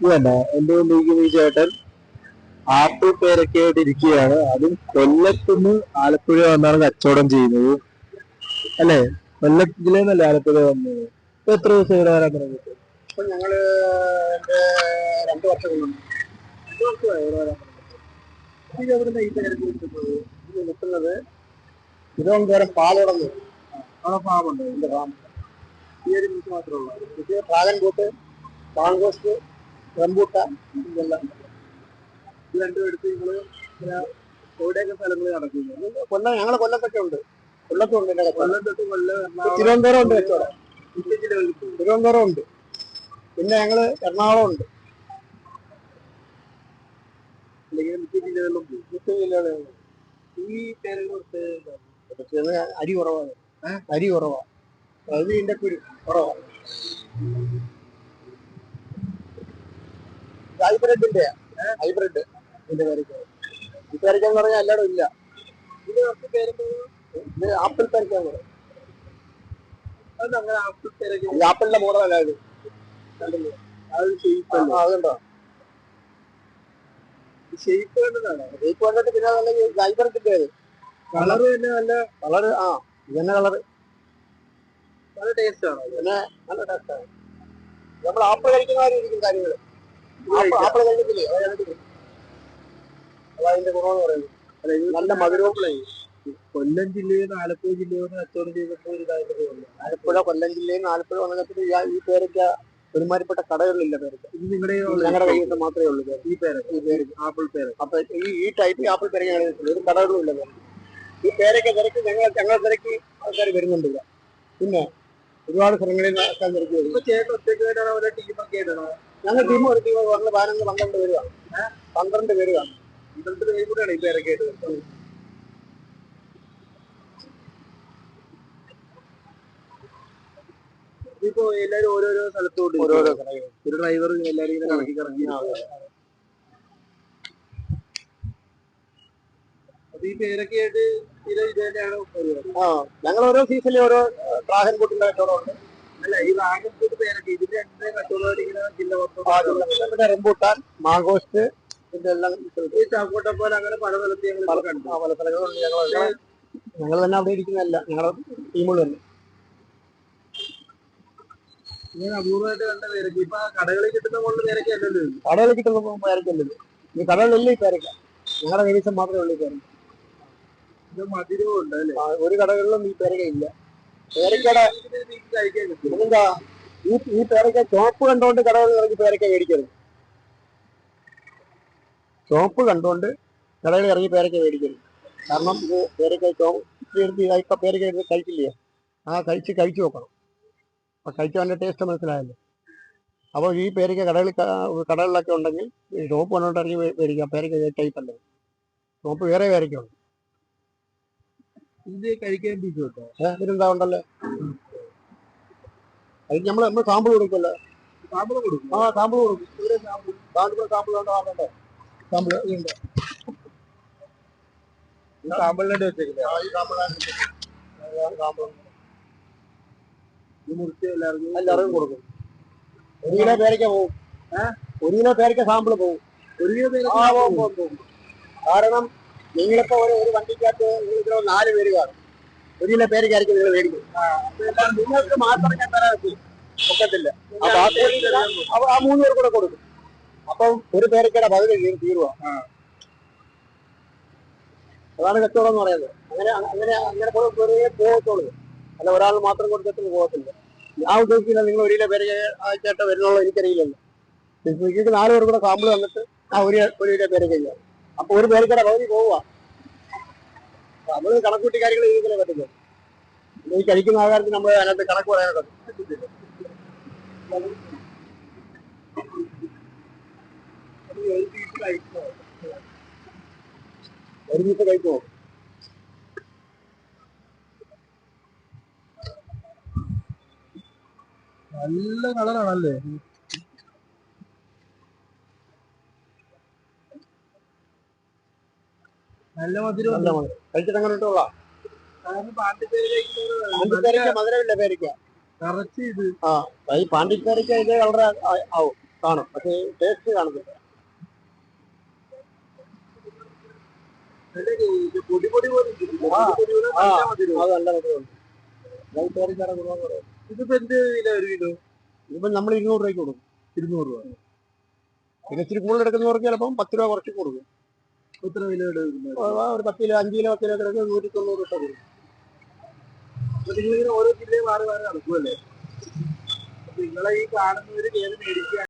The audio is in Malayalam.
വേണ്ട എന്റെ മുമ്പിൽ ഈ ചേട്ടൻ ആപ്പിൾ പേരൊക്കെയായിട്ട് ഇരിക്കുകയാണ് അതും കൊല്ലത്തുനിന്ന് ആലപ്പുഴ വന്നാണ് കച്ചവടം ചെയ്യുന്നത്. അല്ലേ? കൊല്ലം ജില്ലയിൽ ആലപ്പുഴ വന്നത്? എത്ര ദിവസം ഇവിടെ വരാൻ ഇപ്പൊ ഞങ്ങൾ ഈ പേരൊക്കെ ഒരു മാത്രമേ ഉള്ളൂ. ഇത് ഡ്രാഗൺ ബോട്ട് റംബൂട്ടാൻ ഇതെല്ലാം ഇത് രണ്ടും എടുത്ത് ഇങ്ങനെ എവിടെയൊക്കെ സ്ഥലങ്ങൾ നടക്കുന്നത് കൊല്ലം ഞങ്ങളെ കൊല്ലത്തൊക്കെ ഉണ്ട്. കൊല്ലത്തുണ്ട് എന്റെ കച്ചവടം കൊല്ലം തിരുവനന്തപുരം ഉണ്ട് കച്ചവടം തിരുവനന്തപുരം ഉണ്ട്. പിന്നെ ഞങ്ങൾ എറണാകുളം ഉണ്ട്. അരി കുറവാണ്. അരി കുറവാണ് അത് ഇതിന്റെ കുരു കുറവാ. ഹൈബ്രിഡിന്റെ ഹൈബ്രിഡ് ഇതിന്റെ ഈ എന്ന് പറഞ്ഞാൽ എല്ലായിടും ഇല്ല. ഇത് കുറച്ച് പേരുകൾ ഇത് ആപ്പിൾ പേരൊക്കെ ഈ ആപ്പിളിന്റെ മോഡലല്ല ഇത്. അത് ഷെയ്പ്പ് ആ, അതുണ്ടോ? ഷെയ്പ്പ് കണ്ടതാണ് ഷേപ്പ് കണ്ടിട്ട് പിന്നെ നല്ല ഹൈബ്രിഡിന്റെ അത് കളർ തന്നെ നല്ല കളറ് ആ ഇതന്നെ കളറ് നല്ല ടേസ്റ്റ് ആണ്? പിന്നെ നല്ല ആണ്. നമ്മൾ ആപ്പിൾ കഴിക്കുന്ന കാര്യം കഴിക്കത്തില്ലേ നല്ല മധുരവും കൊല്ലം ജില്ലയിൽ ആലപ്പുഴ ജില്ലയോട് കച്ചവടം ചെയ്തപ്പോൾ ഒരു ഇതായിട്ട് തോന്നുന്നു. ആലപ്പുഴ കൊല്ലം ജില്ലയിൽ ആലപ്പുഴ വന്നപ്പോൾ ഈ പേരൊക്കെ ഒരുമാതിരിപ്പെട്ട കടകളില്ല പേര് ഇത് നിങ്ങളുടെ ഞങ്ങളുടെ കയ്യിൽ മാത്രമേ ഉള്ളൂ ഈ പേര് ഈ പേര്. ആപ്പിൾ പേര്. അപ്പൊ ഈ ഈ ടൈപ്പ് ആപ്പിൾ പേര് ഞങ്ങൾ ഒരു കടകളും ഇല്ല പേര് ഈ പേരൊക്കെ തിരക്ക് ഞങ്ങൾ ഞങ്ങൾ തിരക്ക് ആൾക്കാർ വരുന്നുണ്ട് പിന്നെ ഒരുപാട് സ്ഥലങ്ങളിൽ ആൾക്കാർ തിരക്ക് ചേട്ടൻ ഒറ്റയ്ക്ക് ടീമൊക്കെ ആയിട്ടാണ്? ഞങ്ങൾ ടീം ഒരു ടീം പറഞ്ഞ പതിനൊന്ന് പന്ത്രണ്ട് പേര് കാണും. പന്ത്രണ്ട് പേര് കാണും. പന്ത്രണ്ട് പേര് കൂടെയാണ് ഈ പേരൊക്കെ ആയിട്ട് വരുന്നത്. എല്ലാരും ഓരോരോ സ്ഥലത്തോട്ട് ഓരോരോ ഒരു ഡ്രൈവർ എല്ലാരും ഇങ്ങനെ കറക്കി കറക്കി ഈ പേരൊക്കെ ആയിട്ട് ഇത് ഇത് തന്നെയാണ് ആ ഞങ്ങൾ ഓരോ സീസണിൽ ഓരോ ഡ്രാഗൻ ബോട്ടിന്റെ കച്ചവടമുണ്ട് പേരൊക്കെ റംബൂട്ടാൻ മാഗോസ്റ്റ് ഇതെല്ലാം ഈ ചാക്കോട്ടെ പോലെ അങ്ങനെ പല സ്ഥലത്ത് ഞങ്ങൾ പല കണ്ടു. ആ, പല സ്ഥലങ്ങളുണ്ട് ഞങ്ങൾ ഞങ്ങൾ തന്നെ അവിടെ ഇരിക്കുന്നതല്ല ഞങ്ങളുടെ ടീമുകൾ തന്നെ. ഇങ്ങനെ അപൂർവമായിട്ട് കണ്ട പേരൊക്കെ. ഇപ്പൊ കടകളിൽ കിട്ടുന്ന പോലെ പേരൊക്കെ അല്ലല്ലോ. കടകളിൽ കിട്ടുന്ന പേരക്കല്ലത് ഈ കടകളിലില്ല ഈ പേരക്ക? ഞങ്ങളുടെ കൈവശം മാത്രമേ ഉള്ളൂ ഈ പേരക്ക. ഇത് മധുരവും ഉണ്ട് അല്ലേ? ഒരു കടകളിലും ഈ പേരക്ക ഇല്ല. പേരക്കയുടെ പിന്നെന്താ ഈ പേരക്ക ചോപ്പ് കണ്ടുകൊണ്ട് കടകളിൽ ഇറങ്ങി പേരക്ക മേടിക്കരുത്. ചോപ്പ് കണ്ടോണ്ട് കടകളിൽ ഇറങ്ങി പേരക്ക മേടിക്കരുത്. കാരണം ഇത് പേരക്ക ഇപ്പൊ പേരക്ക കഴിക്കില്ലേ? ആ കഴിച്ച് കഴിച്ചു നോക്കണം അപ്പൊ കഴിച്ചവന്റെ ടേസ്റ്റ് മനസ്സിലായല്ലോ. അപ്പോൾ ഈ പേരക്ക കടകളിൽ കടകളിലൊക്കെ ഉണ്ടെങ്കിൽ ഈ കണ്ടുകൊണ്ട് ഇറങ്ങി മേടിക്കാം. പേരക്ക ടൈപ്പ് അല്ലേ? ഷോപ്പ് വേറെ പേരക്ക ഉണ്ട്. ഇത് കഴിക്കാൻ പീസ് കേട്ടോ. ഏഹ് ഇതിനെന്താ ഉണ്ടല്ലോ? അത് നമ്മൾ നമ്മൾ സാമ്പിൾ കൊടുക്കുമല്ലോ സാമ്പിൾ കൊടുക്കും. ആ സാമ്പിൾ കൊടുക്കും. ഇവിടെ സാമ്പിൾ സാമ്പിൾ സാമ്പിൾ ആണല്ലോ സാമ്പിൾ ഉണ്ട് മുറിച്ച് എല്ലാവർക്കും കൊടുക്കും. ഒരു കിലോ പേരയ്ക്ക പോകും ഒരു കിലോ പേരയ്ക്ക സാമ്പിൾ പോകും ഒരു കിലോ പേരയ്ക്ക കാരണം നിങ്ങളിപ്പോ ഒരു ഒരു വണ്ടിക്കകത്ത് നിങ്ങളിപ്പോ നാല് പേര് കാണും. ഒരു ചില പേരയ്ക്കായിരിക്കും നിങ്ങൾ മേടിക്കും. നിങ്ങൾക്ക് മാത്രം ഞാൻ തരാൻ ഒക്കും- ഒക്കത്തില്ല. ആ മൂന്ന് പേർ കൂടെ കൊടുക്കും. അപ്പം ഒരു പേരൊക്കെ പകുതി തീരുവാ അതാണ് കച്ചവടം എന്ന് പറയുന്നത്. അങ്ങനെ അങ്ങനെ അങ്ങനെ പേരേ പോകത്തുള്ളൂ. അല്ല ഒരാൾ മാത്രം കൊടുത്തിട്ട് പോകത്തില്ല. ഞാൻ ഉദ്ദേശിക്കില്ല നിങ്ങൾ ഒരു പേര് ആഴ്ചയായിട്ട് വരുന്നുള്ളൂ എനിക്കറിയില്ലല്ലോ. നിങ്ങൾക്ക് നാല് പേർ കൂടെ സാമ്പിൾ വന്നിട്ട് ആ ഒരു ഒരു പേര് കഴിഞ്ഞു ചെയ്യാം. അപ്പൊ ഒരു പേരയ്ക്കയുടെ പകുതി പോവുക. നമ്മൾ കണക്കൂട്ടി കാര്യങ്ങൾ ചെയ്തില്ലേ പറ്റില്ല ഈ കഴിക്കുന്ന ആഹാരത്തിന് നമ്മൾ അതിനകത്ത് കണക്ക് പറയാനൊക്കെ ഒരുമിച്ച് കഴിക്കുമോ നല്ല കളറാണല്ലേ? നല്ല മധുരം നല്ല മധുരം. കഴിച്ചിട്ട് അങ്ങനെ കഴിക്കുന്നത് പാണ്ടിപ്പേരയ്ക്ക മധുരമില്ല പേരയ്ക്ക നിറച്ച് ഇത്. ആ ഈ പാണ്ടിപ്പേരയ്ക്ക ഇത് കളർ ആവും കാണും. പക്ഷേ ടേസ്റ്റ് കാണത്തില്ല. പൊടി പൊടി പോലെ. നല്ല മധുരവും. അത് നല്ല മധുരമുണ്ട് വൈകുന്നേരം ഗുണം കുറവ് ഇതിപ്പോ എന്ത് വില ഒരു കിലോ? ഇതിപ്പം നമ്മൾ ഇരുന്നൂറ് രൂപയ്ക്ക് കൊടുക്കും. ഇരുന്നൂറ് രൂപ. പിന്നെ ഇച്ചിരി കൂടുതൽ എടുക്കുന്നവർക്ക് ചിലപ്പം പത്ത് രൂപ കുറച്ച് കൊടുക്കും. എത്ര കിലോ ഒരു പത്ത് കിലോ അഞ്ച് കിലോ പത്ത് കിലോ കിടക്കുന്നത് നൂറ്റി തൊണ്ണൂറ് രൂപ വരും. നിങ്ങളിങ്ങനെ ഓരോ ജില്ലയും മാറി മാറി നടക്കുമല്ലേ നിങ്ങളെ ഈ കാണുന്നവര് ഏത് മേടിക്കുക